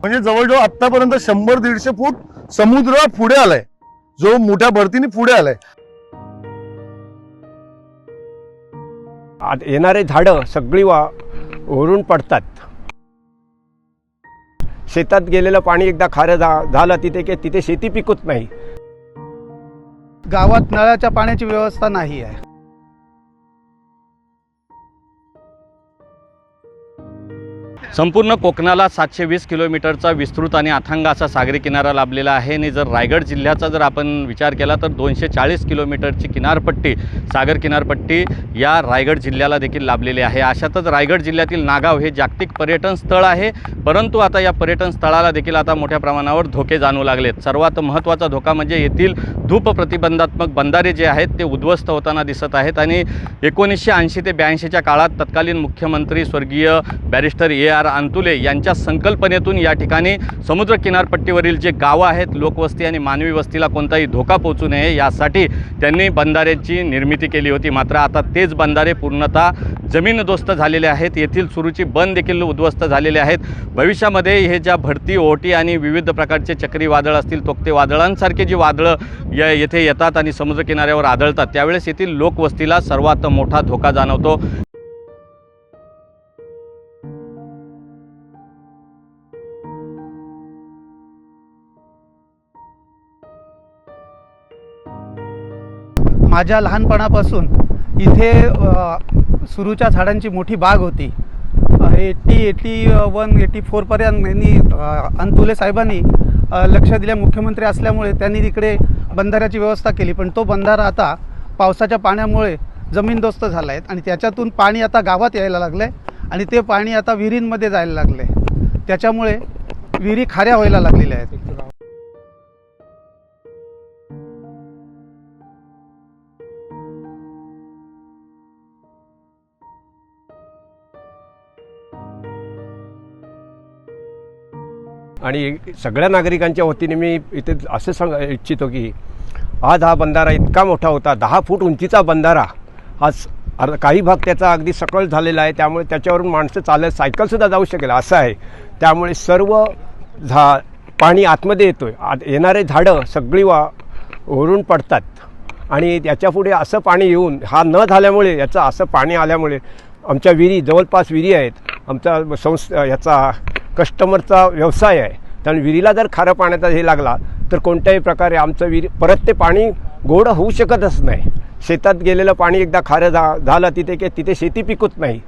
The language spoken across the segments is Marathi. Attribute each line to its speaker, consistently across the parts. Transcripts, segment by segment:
Speaker 1: म्हणजे जवळजवळ आतापर्यंत शंभर दीडशे फूट समुद्र पुढे आलाय. जो मोठ्या भरतीने पुढे आलाय.
Speaker 2: आत येणारे झाडं सगळी वा ओरून पडतात. शेतात गेलेलं पाणी एकदा खारं झा झालं तिथे की तिथे शेती पिकत नाही.
Speaker 3: गावात नळाच्या पाण्याची व्यवस्था नाही आहे.
Speaker 4: संपूर्ण कोकणाला सातशे वीस किलोमीटरचा विस्तृत आणि अथांग असा सागरी किनारा लाभलेला आहे. आणि जर रायगड जिल्ह्याचा जर आपण विचार केला तर दोनशे चाळीस किलोमीटरची किनारपट्टी सागर किनारपट्टी या रायगड जिल्ह्याला देखील लाभलेली आहे. अशातच रायगड जिल्ह्यातील नागाव हे जागतिक पर्यटन स्थळ आहे. परंतु आता या पर्यटन स्थळाला देखील आता मोठ्या प्रमाणावर धोके जाणू लागलेत. सर्वात महत्त्वाचा धोका म्हणजे येथील धूप प्रतिबंधात्मक बंधारे जे आहेत ते उद्ध्वस्त होताना दिसत आहेत. आणि एकोणीसशे ऐंशी ते ब्याऐंशीच्या काळात तत्कालीन मुख्यमंत्री स्वर्गीय बॅरिस्टर ए आर अंतुले यांच्या संकल्पनेतून या ठिकाणी समुद्र किनारपट्टीवरील जे गावं आहेत लोकवस्ती आणि मानवी वस्तीला कोणताही धोका पोहोचू नये यासाठी त्यांनी बंधाऱ्यांची निर्मिती केली होती. मात्र आता तेच बंधारे पूर्णतः जमीनदोस्त झालेले आहेत. येथील सुरूची बंद देखील उद्ध्वस्त झालेले आहेत. भविष्यामध्ये हे ज्या भरती ओहोटी आणि विविध प्रकारचे चक्रीवादळ असतील तोक्ते वादळांसारखे जी वादळं या येथे येतात आणि समुद्रकिनाऱ्यावर आढळतात त्यावेळेस येथील लोकवस्तीला सर्वात मोठा धोका जाणवतो.
Speaker 3: माझ्या लहानपणापासून इथे सुरूच्या झाडांची मोठी बाग होती. एटी एटी वन एटी फोरपर्यंत यांनी अंतुले साहेबांनी लक्ष दिल्या. मुख्यमंत्री असल्यामुळे त्यांनी तिकडे बंधाऱ्याची व्यवस्था केली. पण तो बंधारा आता पावसाच्या पाण्यामुळे जमीनदोस्त झाला आहे आणि त्याच्यातून पाणी आता गावात यायला लागलं आहे आणि ते पाणी आता विहिरींमध्ये जायला लागलं आहे त्याच्यामुळे विहिरी खाऱ्या व्हायला लागलेल्या आहेत.
Speaker 2: आणि सगळ्या नागरिकांच्या वतीने मी इथे असं सांग इच्छितो की आज हा बंधारा इतका मोठा होता दहा फूट उंचीचा बंधारा आज काही भाग त्याचा अगदी सकळ झालेला आहे त्यामुळे त्याच्यावरून माणसं चालत सायकलसुद्धा जाऊ शकेल असं आहे. त्यामुळे सर्व झा पाणी आतमध्ये येतो आहे आत येणारे झाडं सगळी वा ओरून पडतात. आणि याच्यापुढे असं पाणी येऊन हा न झाल्यामुळे याचं असं पाणी आल्यामुळे आमच्या विहिरी जवळपास विहिरी आहेत. आमचा संस याचा कस्टमरचा व्यवसाय आहे. त्यामुळे विहिरीला जर खारं पाण्याचा हे लागला तर कोणत्याही प्रकारे आमचं विहिरी परत ते पाणी गोड होऊ शकतच नाही. शेतात गेलेलं पाणी एकदा खारं जा झालं तिथे की तिथे शेती पिकत नाही.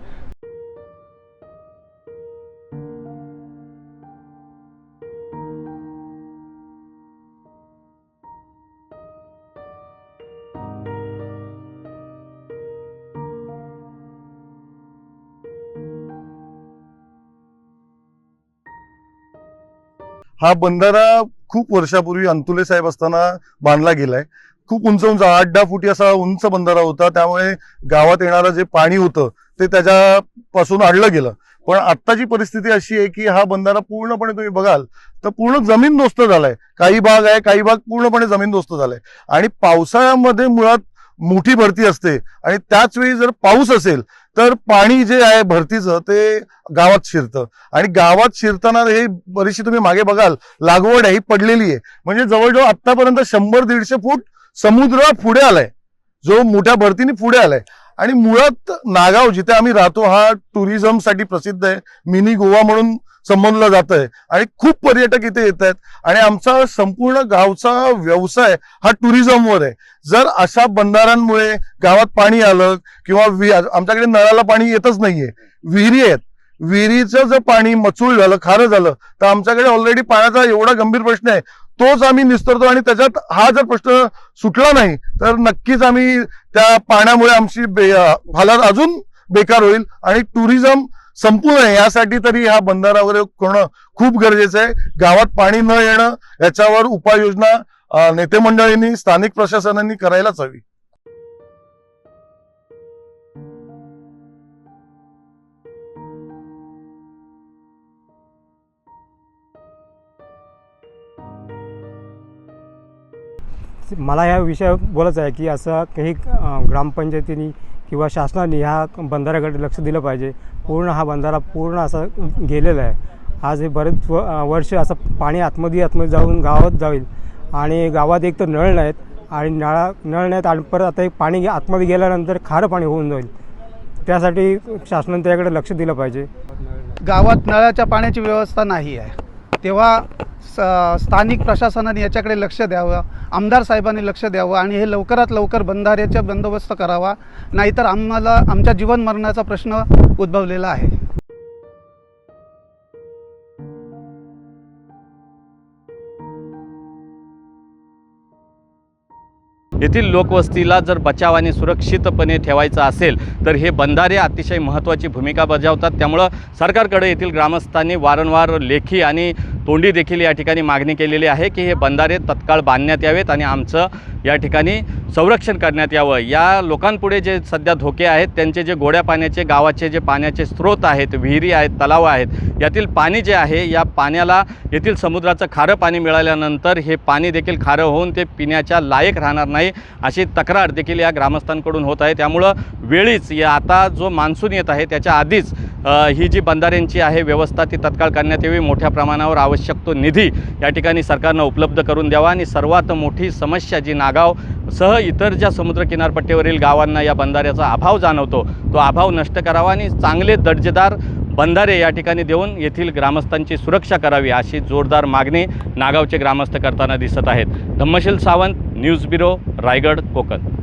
Speaker 1: हा बंधारा खूप वर्षापूर्वी अंतुले साहेब असताना बांधला गेलाय. खूप उंच उंच आठ दहा फुटी असा उंच बंधारा होता. त्यामुळे गावात येणारं जे पाणी होतं ते त्याच्यापासून आणलं गेलं. पण आत्ताची परिस्थिती अशी आहे की हा बंधारा पूर्णपणे तुम्ही बघाल तर पूर्ण जमीनदोस्त झालाय. काही भाग आहे काही भाग पूर्णपणे जमीनदोस्त झालाय. आणि पावसाळ्यामध्ये मुळात मोठी भरती असते. आणि त्याच वेळी जर पाऊस असेल तर पाणी जे आहे भरतीचं ते गावात शिरतं. आणि गावात शिरताना हे बरीचशी तुम्ही मागे बघाल लागवड आहे ही पडलेली आहे. म्हणजे जवळजवळ आतापर्यंत शंभर दीडशे फूट समुद्र पुढे आलाय. जो मोठ्या भरतीने पुढे आलाय. आणि मुळात नागाव जिथे आम्ही राहतो हा टुरिझमसाठी प्रसिद्ध आहे. मिनी गोवा म्हणून संबोधलं जात आहे आणि खूप पर्यटक इथे येत आहेत. आणि आमचा संपूर्ण गावचा व्यवसाय हा टुरिझमवर आहे. जर अशा बंधाऱ्यांमुळे गावात पाणी आलं किंवा वि- आमच्याकडे नळाला पाणी येतच नाहीये. विहिरी आहेत. विहिरीचं जर पाणी मचूळ झालं खारं झालं तर आमच्याकडे ऑलरेडी पाण्याचा एवढा गंभीर प्रश्न आहे. तोच आम्ही निस्तरतो आणि त्याच्यात हा जर प्रश्न सुटला नाही तर नक्कीच आम्ही त्या पाण्यामुळे आमची बे- हालत अजून बेकार होईल. आणि टुरिझम संपूर्ण यासाठी तरी हा बंधारा वगैरे करणं खूप गरजेचं आहे. गावात पाणी न येणं याच्यावर उपाययोजना नेते मंडळींनी स्थानिक प्रशासनांनी करायलाच हवी.
Speaker 5: मला ह्या विषयावर बोलायचं आहे की असं काही अं, ग्रामपंचायतीनी किंवा शासनाने ह्या बंधाऱ्याकडे लक्ष दिलं पाहिजे. पूर्ण हा बंधारा पूर्ण असा गेलेला आहे. आज हे बरेच व वर्ष असं पाणी आतमध्ये आतमध्ये जाऊन गावात जाईल. आणि गावात एक तर नळ नाहीत आणि नळा नळ नाहीत आणि परत आता एक पाणी आतमध्ये गेल्यानंतर खारं पाणी होऊन जाईल. त्यासाठी शासनाने त्याकडे लक्ष दिलं पाहिजे.
Speaker 3: गावात नळाच्या पाण्याची व्यवस्था नाही आहे. तेव्हा स स्थानिक प्रशासनाने याच्याकडे लक्ष द्यावं आमदार साहेबांनी लक्ष द्यावं आणि हे लवकरात लवकर बंधाऱ्याचा बंदोबस्त करावा नाहीतर आम्हाला आमच्या जीवन मरणाचा प्रश्न उद्भवलेला आहे.
Speaker 4: येथील लोकवस्तीला जर बचाव आणि सुरक्षितपणे ठेवायचं असेल तर हे बंधारे अतिशय महत्त्वाची भूमिका बजावतात. त्यामुळं सरकारकडे येथील ग्रामस्थांनी वारंवार लेखी आणि कोंडी देखील या ठिकाणी मागणी केलेली आहे की हे बंधारे तत्काळ बांधण्यात यावेत आणि आमचं या ठिकाणी संरक्षण करण्यात यावं. या लोकांपुढे जे सध्या धोके आहेत त्यांचे जे गोड्या पाण्याचे गावाचे जे पाण्याचे स्रोत आहेत विहिरी आहेत तलाव आहेत यातील पाणी जे आहे या पाण्याला येथील समुद्राचं खारं पाणी मिळाल्यानंतर हे पाणी देखील खारं होऊन ते पिण्याच्या लायक राहणार नाही अशी तक्रार देखील या ग्रामस्थांकडून होत आहे. त्यामुळं वेळीच या आता जो मान्सून येत आहे त्याच्या आधीच ही जी बंधाऱ्यांची आहे व्यवस्था ती तत्काळ करण्यात यावी. मोठ्या प्रमाणावर आवश्यक तो निधी या ठिकाणी सरकारनं उपलब्ध करून द्यावा आणि सर्वात मोठी समस्या जी नागाव सह इतर ज्या समुद्र किनारपट्टीवरील गावांना या बंधाऱ्याचा अभाव जाणवतो तो अभाव नष्ट करावा आणि चांगले दर्जेदार बंधारे या ठिकाणी देऊन येथील ग्रामस्थांची सुरक्षा करावी अशी जोरदार मागणी नागावचे ग्रामस्थ करताना दिसत आहेत. Dhammasheel Sawant news bureau Raigad Konkan.